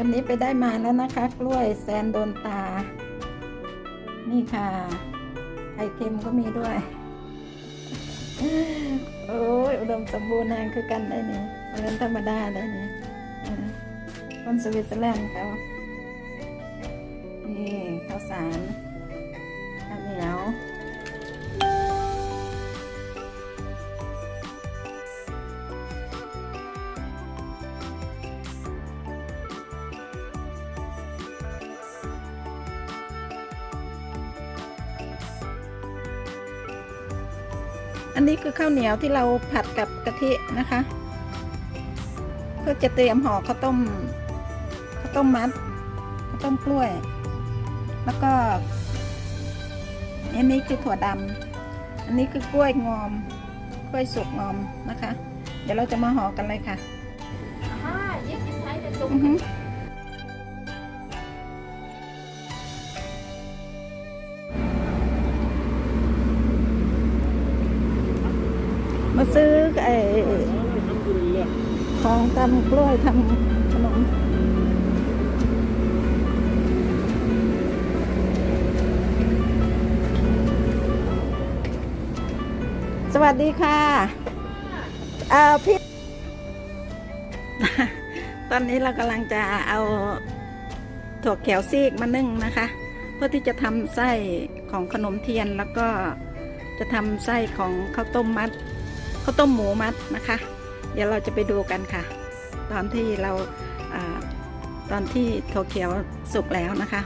วันนี้ไปได้มาแล้วนะคะ กล้วยแซนโดนตา นี่ค่ะ ไข่เค็มก็มีด้วย โอ้ยอุดมสมบูรณ์แรงคือกันได้นี่เรื่องธรรมดาได้นี่อ่าคนสวิตเซอร์แลนด์เขานี่ข้าวสาร อันนี้คือข้าวเหนียวที่เราผัดกับกะทินะคะ เพื่อจะเตรียมห่อข้าวต้มข้าวต้มมัดข้าวต้มกล้วย แล้วก็อันนี้คือถั่วดำอันนี้คือกล้วยงอม กล้วยสุกงอมนะคะ เดี๋ยวเราจะมาห่อกันเลยค่ะ มาซื้อไอ้ของตำกล้วยทำขนมสวัสดีค่ะเอ่อพี่ ตอนนี้เรากำลังจะเอาถั่วเขียวซีกมานึ่งนะคะ เพื่อที่จะทำไส้ของขนมเทียนแล้วก็จะทำไส้ของข้าวต้มมัด ข้าวต้มหมูมัดนะคะ เดี๋ยวเราจะไปดูกันค่ะ ตอนที่เราอาตอนที่ถั่วเขียวสุกแล้วนะคะ